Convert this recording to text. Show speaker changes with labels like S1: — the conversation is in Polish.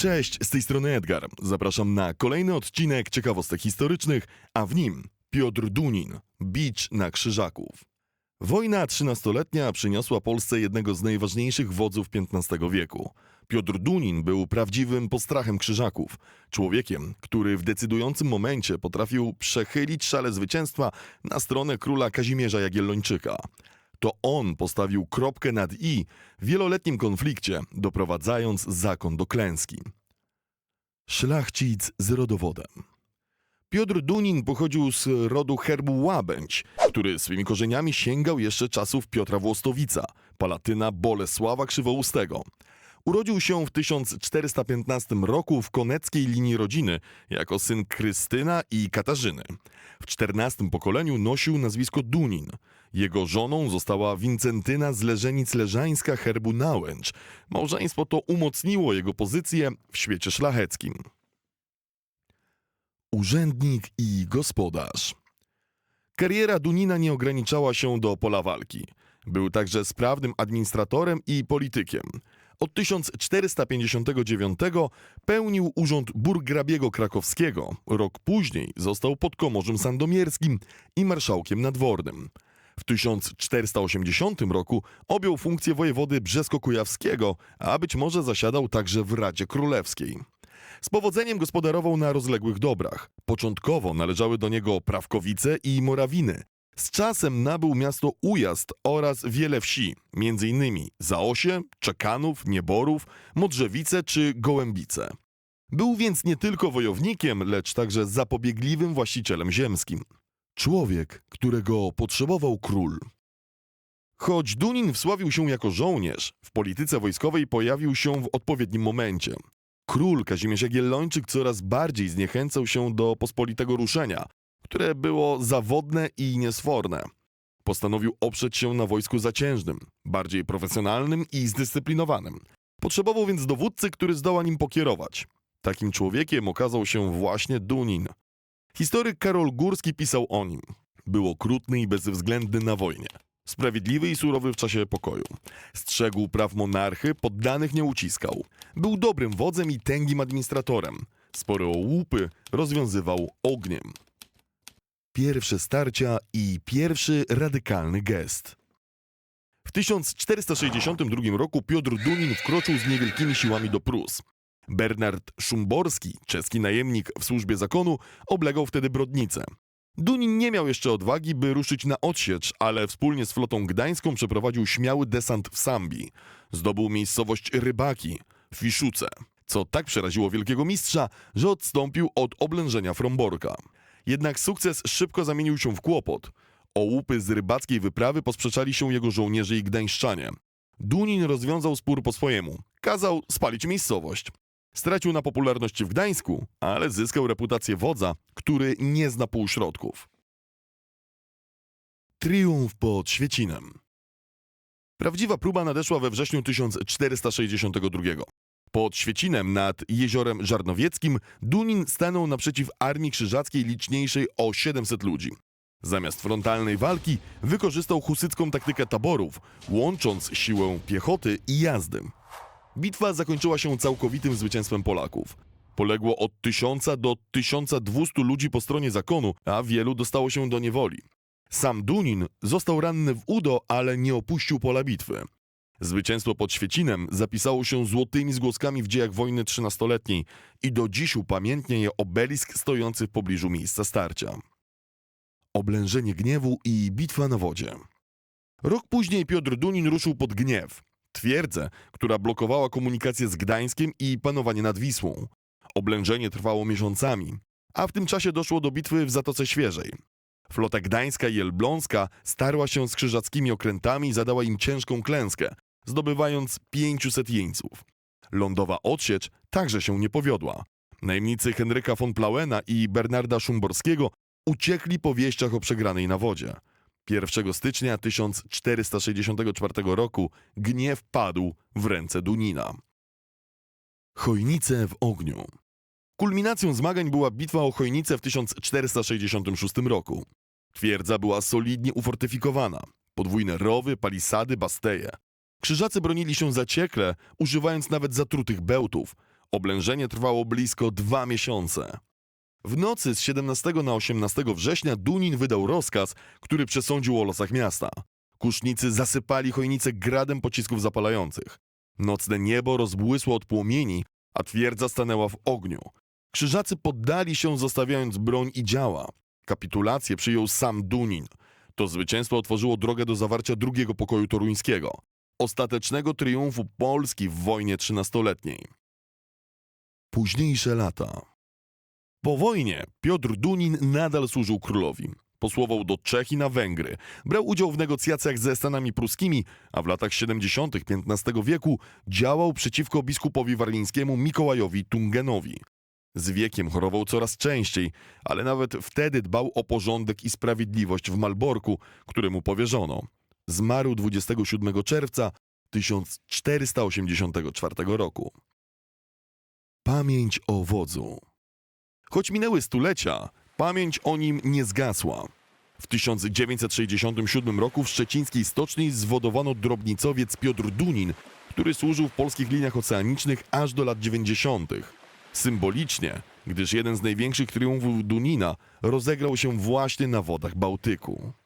S1: Cześć, z tej strony Edgar. Zapraszam na kolejny odcinek ciekawostek historycznych, a w nim Piotr Dunin, bicz na Krzyżaków. Wojna trzynastoletnia przyniosła Polsce jednego z najważniejszych wodzów XV wieku. Piotr Dunin był prawdziwym postrachem Krzyżaków, człowiekiem, który w decydującym momencie potrafił przechylić szale zwycięstwa na stronę króla Kazimierza Jagiellończyka. To on postawił kropkę nad i w wieloletnim konflikcie, doprowadzając zakon do klęski. Szlachcic z rodowodem. Piotr Dunin pochodził z rodu herbu Łabędź, który swymi korzeniami sięgał jeszcze czasów Piotra Włostowica, palatyna Bolesława Krzywoustego. Urodził się w 1415 roku w koneckiej linii rodziny jako syn Krystyna i Katarzyny. W czternastym pokoleniu nosił nazwisko Dunin. Jego żoną została Wincentyna z Leżenic-Leżańska herbu Nałęcz. Małżeństwo to umocniło jego pozycję w świecie szlacheckim. Urzędnik i gospodarz. Kariera Dunina nie ograniczała się do pola walki. Był także sprawnym administratorem i politykiem. Od 1459 pełnił urząd burgrabiego krakowskiego. Rok później został podkomorzem sandomierskim i marszałkiem nadwornym. W 1480 roku objął funkcję wojewody brzesko-kujawskiego, a być może zasiadał także w Radzie Królewskiej. Z powodzeniem gospodarował na rozległych dobrach. Początkowo należały do niego Prawkowice i Morawiny. Z czasem nabył miasto Ujazd oraz wiele wsi, m.in. Zaosie, Czekanów, Nieborów, Modrzewice czy Gołębice. Był więc nie tylko wojownikiem, lecz także zapobiegliwym właścicielem ziemskim. Człowiek, którego potrzebował król. Choć Dunin wsławił się jako żołnierz, w polityce wojskowej pojawił się w odpowiednim momencie. Król Kazimierz Jagiellończyk coraz bardziej zniechęcał się do pospolitego ruszenia, które było zawodne i niesforne. Postanowił oprzeć się na wojsku zaciężnym, bardziej profesjonalnym i zdyscyplinowanym. Potrzebował więc dowódcy, który zdoła nim pokierować. Takim człowiekiem okazał się właśnie Dunin. Historyk Karol Górski pisał o nim. Był okrutny i bezwzględny na wojnie. Sprawiedliwy i surowy w czasie pokoju. Strzegł praw monarchy, poddanych nie uciskał. Był dobrym wodzem i tęgim administratorem. Spore łupy rozwiązywał ogniem. Pierwsze starcia i pierwszy radykalny gest. W 1462 roku Piotr Dunin wkroczył z niewielkimi siłami do Prus. Bernard Szumborski, czeski najemnik w służbie zakonu, oblegał wtedy Brodnicę. Dunin nie miał jeszcze odwagi, by ruszyć na odsiecz, ale wspólnie z flotą gdańską przeprowadził śmiały desant w Sambii. Zdobył miejscowość Rybaki, Fiszuce, co tak przeraziło wielkiego mistrza, że odstąpił od oblężenia Fromborka. Jednak sukces szybko zamienił się w kłopot. O łupy z rybackiej wyprawy posprzeczali się jego żołnierze i gdańszczanie. Dunin rozwiązał spór po swojemu. Kazał spalić miejscowość. Stracił na popularności w Gdańsku, ale zyskał reputację wodza, który nie zna półśrodków. Triumf pod Świecinem Prawdziwa próba nadeszła we wrześniu 1462. Pod Świecinem nad jeziorem Żarnowieckim Dunin stanął naprzeciw armii krzyżackiej liczniejszej o 700 ludzi. Zamiast frontalnej walki wykorzystał husycką taktykę taborów, łącząc siłę piechoty i jazdy. Bitwa zakończyła się całkowitym zwycięstwem Polaków. Poległo od 1000 do 1200 ludzi po stronie zakonu, a wielu dostało się do niewoli. Sam Dunin został ranny w udo, ale nie opuścił pola bitwy. Zwycięstwo pod Świecinem zapisało się złotymi zgłoskami w dziejach wojny trzynastoletniej i do dziś upamiętnia je obelisk stojący w pobliżu miejsca starcia. Oblężenie gniewu i bitwa na wodzie. Rok później Piotr Dunin ruszył pod Gniew, twierdzę, która blokowała komunikację z Gdańskiem i panowanie nad Wisłą. Oblężenie trwało miesiącami, a w tym czasie doszło do bitwy w Zatoce Świeżej. Flota gdańska i elbląska starła się z krzyżackimi okrętami i zadała im ciężką klęskę, zdobywając 500 jeńców. Lądowa odsiecz także się nie powiodła. Najemnicy Henryka von Plauena i Bernarda Szumborskiego uciekli po wieściach o przegranej na wodzie. 1 stycznia 1464 roku gniew padł w ręce Dunina. Chojnice w ogniu. Kulminacją zmagań była bitwa o Chojnice w 1466 roku. Twierdza była solidnie ufortyfikowana. Podwójne rowy, palisady, basteje. Krzyżacy bronili się zaciekle, używając nawet zatrutych bełtów. Oblężenie trwało blisko dwa miesiące. W nocy z 17 na 18 września Dunin wydał rozkaz, który przesądził o losach miasta. Kusznicy zasypali chojnice gradem pocisków zapalających. Nocne niebo rozbłysło od płomieni, a twierdza stanęła w ogniu. Krzyżacy poddali się, zostawiając broń i działa. Kapitulację przyjął sam Dunin. To zwycięstwo otworzyło drogę do zawarcia drugiego pokoju toruńskiego, ostatecznego triumfu Polski w wojnie trzynastoletniej. Późniejsze lata. Po wojnie Piotr Dunin nadal służył królowi. Posłował do Czech i na Węgry. Brał udział w negocjacjach ze Stanami Pruskimi, a w latach 70. XV wieku działał przeciwko biskupowi warlińskiemu Mikołajowi Tungenowi. Z wiekiem chorował coraz częściej, ale nawet wtedy dbał o porządek i sprawiedliwość w Malborku, któremu powierzono. Zmarł 27 czerwca 1484 roku. Pamięć o wodzu. Choć minęły stulecia, pamięć o nim nie zgasła. W 1967 roku w szczecińskiej stoczni zwodowano drobnicowiec Piotr Dunin, który służył w polskich liniach oceanicznych aż do lat 90. Symbolicznie, gdyż jeden z największych triumfów Dunina rozegrał się właśnie na wodach Bałtyku.